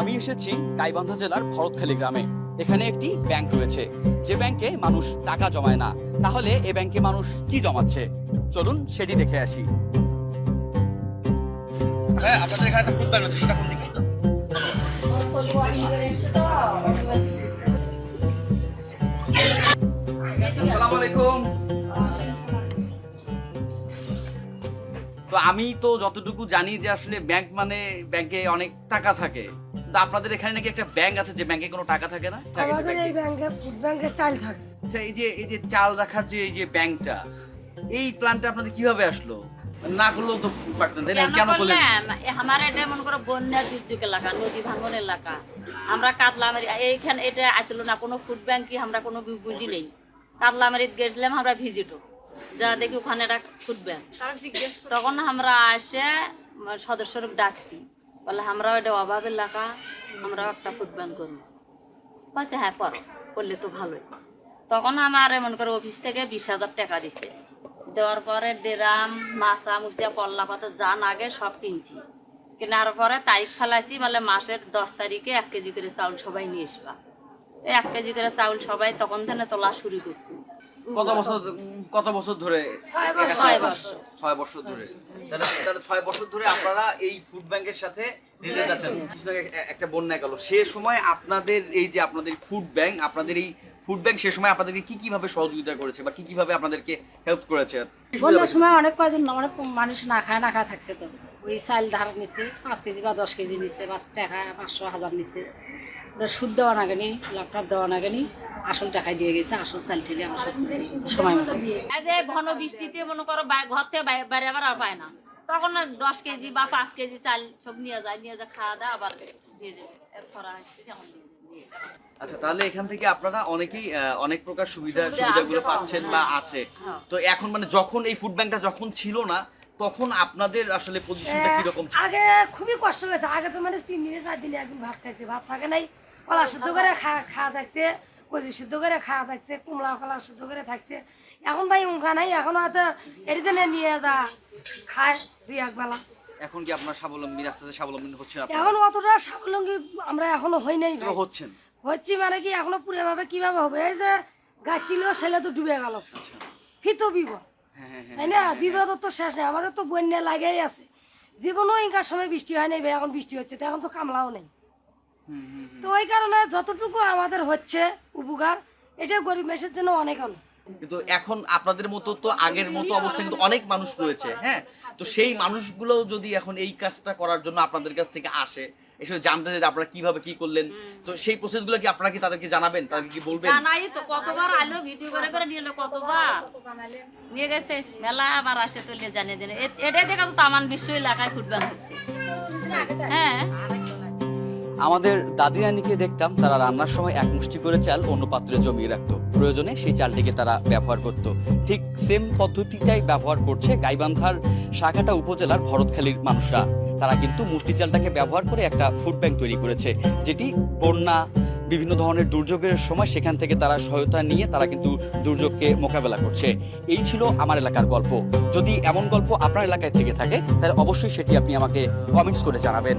আমি এসেছি গাইবান্ধা জেলার ভরতখালী গ্রামে। এখানে একটি ব্যাংক রয়েছে। যে ব্যাংকে মানুষ টাকা জমায় না, তাহলে এ ব্যাংকে মানুষ কি জমাচ্ছে? চলুন সেটি দেখে আসি। হ্যাঁ তো আমি তো যতটুকু জানি যে আসলে ব্যাংক মানে ব্যাংকে অনেক টাকা থাকে। কিন্তু আপনাদের এখানে নাকি একটা ব্যাংক আছে যে ব্যাংকে কোনো টাকা থাকে না? আমাদের এই ব্যাংকে? ব্যাংকে ফুড ব্যাংকে চাল থাকে। আচ্ছা এই যে এই যে চাল রাখার যে এই যে ব্যাংকটা এই প্ল্যানটা আপনাদের কীভাবে আসলো? না করলেও তো পারতেন তাই না? কেন করলেন? আমার এটা মনে করো বন্যা দুর্যোগ এলাকা নদী ভাঙন এলাকা। আমরা কাতলামারি এইখানে এটা আসলো না কোনো ফুড ব্যাংক আমরা কোনো বুঝি নেই। কাতলামারিত গেছিলাম আমরা ভিজিটও যা দেখি ওখানে একটা ফুড ব্যাংক তখন আমরা আসে সদস্যর ডাকছি। বলে, আমরা এটা অভাব এলাকা আমরা একটা ব্যাংক করব বলছে হ্যাঁ করো, করলে তো ভালোই। তখন আমার এমন করে অফিস থেকে বিশ হাজার টাকা দিছে। দেওয়ার পরে ডেরাম, মাছা মুচিয়া পল্লা পাতা যা আগে সব কিনছি। কেনার পরে তারিখ ফেলাইছি, বলে মাসের দশ তারিখে এক কেজি করে চাউল সবাই নিয়ে আসবা। এক কেজি করে চাউল সবাই তখন থেকে তোলা শুরু করছি। কত বছর কত বছর ধরে ছয় বছর। ধরে। তাহলে ছয় বছর ধরে আপনারা এই ফুড ব্যাংকের সাথে রিলেট আছেন? একটা বন্যা গেল। সে সময় আপনাদের এই যে আপনাদের ফুড ব্যাংক আপনাদের এই ফুড ব্যাংক সে সময় আপনাদেরকে কি কীভাবে সহযোগিতা করেছে বা কি কীভাবে আপনাদেরকে হেল্প করেছে? বন্যার সময় অনেক কয়জন অনেক মানুষ না খায় না খায় থাকছে তো। ওই চাল ধার নিছে পাঁচ কেজি বা দশ কেজি নিছে পাঁচ টাকা পাঁচশো হাজার নিছে। ওরা সুদ দেওয়া না গেনি ল্যাপটপ দেওয়া না গেনি আসল টাকায় দিয়ে গেছে আসল চাল ঠেলে আমার সব দিয়ে গেছে সময় মতো। যে ঘন বৃষ্টিতে মনে করো ঘর থেকে বাইরে বাইরে আবার আর পায় না। তখন না দশ কেজি বা পাঁচ কেজি চাল সব নিয়ে যায় নিয়ে যায় খাওয়া দাওয়া আবার দিয়ে দেবে খরা হচ্ছে যেমন আচ্ছা তাহলে এখান থেকে আপনারা অনেকেই অনেক প্রকার সুবিধা সুবিধা সুবিধাগুলো পাচ্ছেন হ্যাঁ। বা আছে। হ্যাঁ। তো এখন মানে যখন এই ফুড ব্যাংকটা যখন ছিল না তখন আপনাদের আসলে পজিশনটা কীরকম ছিল? আগে খুবই কষ্ট হয়েছে। আগে তো মানে তিন দিনে চার দিনে একদিন ভাত খাইছে। ভাত থাকে নাই। কলা সিদ্ধ করে খাওয়া থাকছে। কচি সিদ্ধ করে খাওয়া থাকছে কুমড়া কলা সিদ্ধ করে থাকছে এখন ভাই উঙ্কা নাই এখন হয়তো এটিতে নিয়ে যা খায় দুই একবেলা এখন কি আপনার স্বাবলম্বী স্বাবলম্বী আপনারা? এখন অতটা স্বাবলম্বী আমরা এখনও হই নাই হচ্ছেন? হচ্ছি মানে কি এখনও পুরো ভাবে কীভাবে হবে? এই যে গাছ ছিল ছেলে তো ডুবে গেল। আচ্ছা। ফিতো বিপদ হ্যাঁ হ্যাঁ হ্যাঁ তাই না? বিপদের তো শেষ নেই আমাদের তো বন্যা লাগেই আছে। জীবনও ইনকার সময় বৃষ্টি হয় নাই ভাই এখন বৃষ্টি হচ্ছে তো এখন তো কামলাও নেই। তো ওই কারণে যতটুকু আমাদের হচ্ছে উপকার এটা গরিব মেশের জন্য অনেক অনেক। কিন্তু এখন আপনাদের মতো তো আগের মতো অবস্থা কিন্তু অনেক মানুষ রয়েছে হ্যাঁ? তো সেই মানুষগুলো যদি এখন এই কাজটা করার জন্য আপনাদের কাছ থেকে আসে এসে জানতে যে আপনারা কীভাবে কি করলেন তো সেই প্রসেসগুলো কি আপনারা কি তাদেরকে জানাবেন? তাদেরকে কি বলবেন? জানাই তো কতবার আলো ভিডিও করে করে নিয়ে এলো কতবার? নিয়ে গেছে মেলা আবার আসে তো জানিয়ে দেন এটা থেকে তো তামান বিশ্ব এলাকায় ফুটবল হচ্ছে। হ্যাঁ? আমাদের দাদি নানিকে দেখতাম, তারা রান্নার সময় এক মুষ্টি করে চাল অন্য পাত্রে জমিয়ে রাখতো। প্রয়োজনে সেই চালটিকে তারা ব্যবহার করত। ঠিক সেম পদ্ধতিটাই ব্যবহার করছে গাইবান্ধার শাখাটা উপজেলার ভরতখালীর মানুষরা। তারা কিন্তু মুষ্টি চালটাকে ব্যবহার করে একটা ফুড ব্যাংক তৈরি করেছে, যেটি বন্যা, বিভিন্ন ধরনের দুর্যোগের সময় সেখান থেকে তারা সহায়তা নিয়ে তারা কিন্তু দুর্যোগকে মোকাবেলা করছে। এই ছিল আমার এলাকার গল্প। যদি এমন গল্প আপনার এলাকায় থেকে থাকে, তাহলে অবশ্যই সেটি আপনি আমাকে কমেন্টস করে জানাবেন।